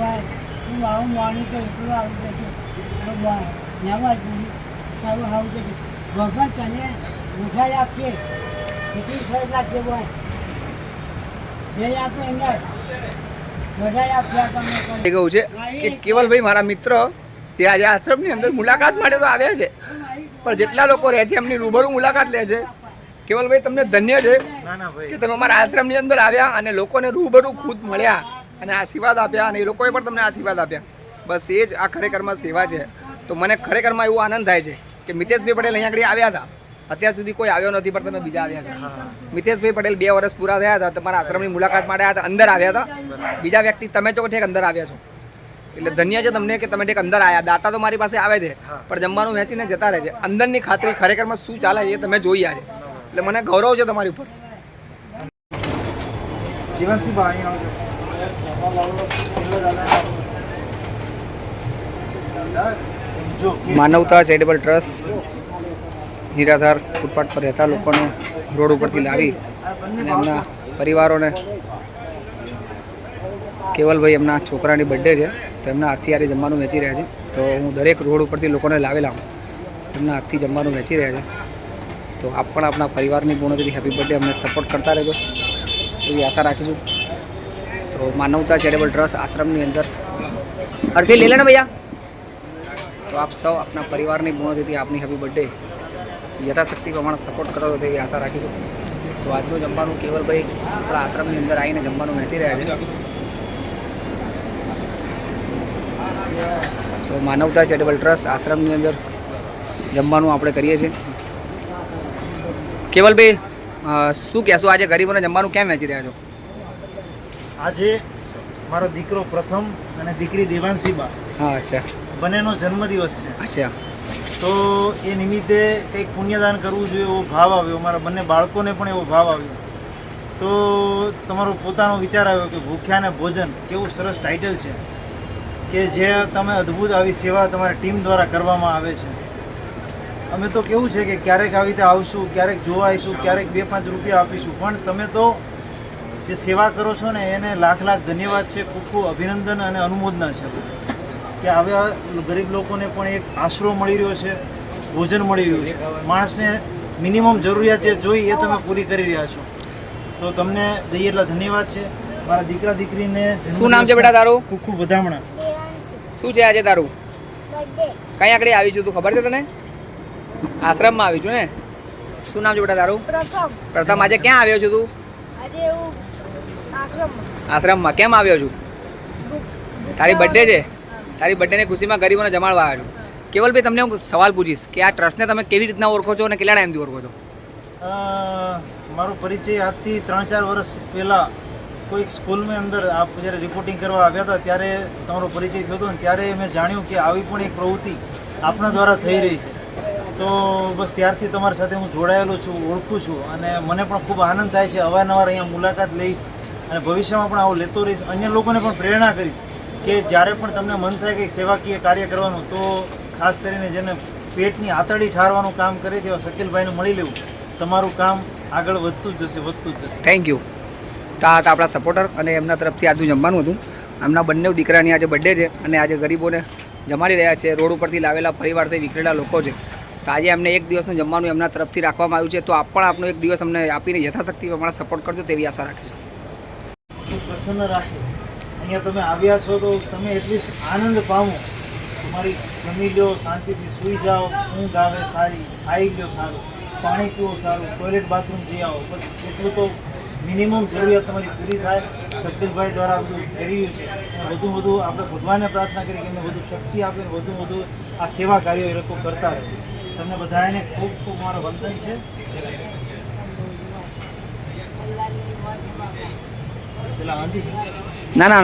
ભાઈ હું આવું માનું તો એટલું આવું કે છે. નવા સારું આવું કે ભગવાન તને મીઠાઈ આપશે. એટલી સરસ લાગશે ભાઈ જે આપે એમને બધાય આપશે આપણને એ કહું છે કે કેવલભાઈ મારા મિત્ર જે આજે આશ્રમની અંદર મુલાકાત માટે તો આવ્યા છે. પણ જેટલા લોકો રહે છે એમની રૂબરૂ મુલાકાત લે છે. કેવલભાઈ તમને ધન્ય છે કે તમે અમારા આશ્રમની અંદર આવ્યા અને લોકોને રૂબરૂ ખુદ મળ્યા. અને આશીર્વાદ આપ્યા અને એ લોકોએ પણ તમને આશીર્વાદ આપ્યા. બસ એ જ આ ખરેખરમાં સેવા છે. તો મને ખરેખરમાં એવું આનંદ થાય છે કે મિતેશભાઈ પટેલ અહીંયા આગળ આવ્યા હતા. અત્યાર સુધી કોઈ આવ્યો નથી પણ તમે બીજા આવ્યા હતા. મિતેશભાઈ પટેલ બે વર્ષ પૂરા થયા હતા તમારા આશ્રમની મુલાકાત માટે આવ્યા હતા અંદર આવ્યા હતા. બીજા વ્યક્તિ તમે તો ઠેક અંદર આવ્યા છો. એટલે ધન્ય છે તમને કે તમે ઠેક અંદર આવ્યા. દાતા તો મારી પાસે આવે છે પણ જમવાનું વહેંચીને જતા રહે છે. અંદરની ખાતરી ખરેખરમાં શું ચાલે છે એ તમે જોઈ આજે એટલે મને ગૌરવ છે તમારી ઉપર. જીવનસિંહ ભાઈ માનવતા ચેરિટેબલ ટ્રસ્ટ નિરાધાર ફૂટપાથ પર રહેતા લોકોને રોડ ઉપરથી લાવી અને એમના પરિવારોને કેવલભાઈ એમના છોકરાની બર્થડે છે, તો એમના હાથથી આજે જમવાનું વેચી રહ્યા છે. તો હું દરેક રોડ ઉપરથી લોકોને લાવેલા હું. એમના હાથથી જમવાનું વેચી રહ્યા છે. તો આપ પણ આપણા પરિવારની પૂર્ણતિથી હેપી બર્થડે અમને સપોર્ટ કરતા રહેજો. એવી આશા રાખીશું તો માનવતા ચેરિટેબલ ટ્રસ્ટ આશ્રમની અંદર. અરજી લઈ લે ને ભૈયા. તો આપ સૌ આપના પરિવારની પૂર્ણતિથિ આપની હેપી બર્થડે યથાશક્તિ પ્રમાણે સપોર્ટ કરો તેવી આશા રાખીશું. તો આજનું જમવાનું કેવલભાઈ આપણા આશ્રમની અંદર આવીને જમવાનું વહેંચી રહ્યા છે. તો માનવતા ચેરિટેબલ ટ્રસ્ટ આશ્રમની અંદર જમવાનું આપણે કરીએ છીએ. કેવલભાઈ શું કહેશો આજે ગરીબોને જમવાનું કેમ વહેંચી રહ્યા છો? આજે મારો દીકરો પ્રથમ અને દીકરી દેવાંશીબા હા અચ્છા. બંનેનો જન્મદિવસ છે. અચ્છા. તો એ નિમિત્તે કંઈક પુણ્યદાન કરવું જોઈએ એવો ભાવ આવ્યો. મારા બંને બાળકોને પણ એવો ભાવ આવ્યો. તો તમારો પોતાનો વિચાર આવ્યો કે ભૂખ્યાને ભોજન કેવું સરસ ટાઇટલ છે. કે જે તમે અદ્ભુત આવી સેવા તમારી ટીમ દ્વારા કરવામાં આવે છે. અમે તો કેવું છે કે ક્યારેક આવી રીતે આવશું ક્યારેક જોવા આવીશું ક્યારેક બે પાંચ રૂપિયા આપીશું. પણ તમે તો જે સેવા કરો છો ને એને લાખ લાખ ધન્યવાદ છે. ખૂબ ખૂબ અભિનંદન અને અનુમોદના છે. કે આવા ગરીબ લોકોને પણ એક આશરો મળી રહ્યો છે ભોજન મળી રહ્યું છે. માણસને મિનિમમ જરૂરિયાત જે જોઈ એ તમે પૂરી કરી રહ્યા છો. તો તમને દઈએ એટલા ધન્યવાદ છે. મારા દીકરા દીકરીને શું નામ છે બેટા તારું? ખૂબ ખૂબ વધામણા. શું છે આજે તારું? કઈ આગળ આવી છું તું ખબર છે તને? આશ્રમમાં આવી છું ને? શું નામ છે બેટા તારું? પ્રથમ. પ્રથમ આજે ક્યાં આવ્યો છું તું? આજે હું આશ્રમમાં. આશ્રમમાં. કેમ આવ્યો છું? તારી બર્થડે છે? તારી બર્થડેની ખુશીમાં ગરીબોને જમાડવા આવ્યો છું. કેવલભાઈ તમને હું સવાલ પૂછીશ કે આ ટ્રસ્ટને તમે કેવી રીતના ઓળખો છો અને કેટલા ટાઈમથી ઓળખો છો? મારો પરિચય આજથી ત્રણ ચાર વર્ષ પહેલાં કોઈક સ્કૂલની અંદર આપ જ્યારે રિપોર્ટિંગ કરવા આવ્યા હતા ત્યારે તમારો પરિચય થયો હતો ને ત્યારે મેં જાણ્યું કે આવી પણ એક પ્રવૃત્તિ આપણા દ્વારા થઈ રહી છે. તો બસ ત્યારથી તમારી સાથે હું જોડાયેલો છું ઓળખું છું અને મને પણ ખૂબ આનંદ થાય છે. અવારનવાર અહીંયા મુલાકાત લઈશ. અને ભવિષ્યમાં પણ આવો લેતો રહીશ. અન્ય લોકોને પણ પ્રેરણા કરીશ કે જ્યારે પણ તમને મન થાય કે સેવાકીય કાર્ય કરવાનું, તો ખાસ કરીને જેને પેટની આતડી ઠારવાનું કામ કરે છે એવા શકીલભાઈને મળી લેવું. તમારું કામ આગળ વધતું જ જશે, વધતું જ જશે. થેન્ક યુ તો આ આપણા સપોર્ટર અને એમના તરફથી આજનું જમવાનું હતું. એમના બંને દીકરાની આજે બર્થડે છે અને આજે ગરીબોને જમાડી રહ્યા છે. રોડ ઉપરથી લાવેલા પરિવારથી વિખરેલા લોકો છે. તો આજે એમને એક દિવસનું જમવાનું એમના તરફથી રાખવામાં આવ્યું છે. તો આપ પણ આપનો એક દિવસ અમને આપીને યથાશક્તિ પ્રમાણે સપોર્ટ કરજો તેવી આશા રાખીશું. ખૂબ પ્રસન્ન રાખે. અહીંયા તમે આવ્યા છો તો તમે એટલીસ્ટ આનંદ પામો. તમારી જમી લો, શાંતિથી સૂઈ જાઓ, ઊંઘ આવે, સારી, ખાઈ લો, સારું. પાણી પીવો સારું. ટોયલેટ બાથરૂમ જઈ આવો. બસ એટલું તો મિનિમમ જરૂરિયાત તમારી પૂરી થાય. શકીલભાઈ દ્વારા બધું કર્યું છે. વધુ વધુ આપણે ભગવાનને પ્રાર્થના કરી કે એમને વધુ શક્તિ આપે વધુ વધુ આ સેવા કાર્યો એ લોકો કરતા રહે. તમને બધાને ખૂબ ખૂબ મારો વંદન છે. પેલા વાંધી છે ના ના ના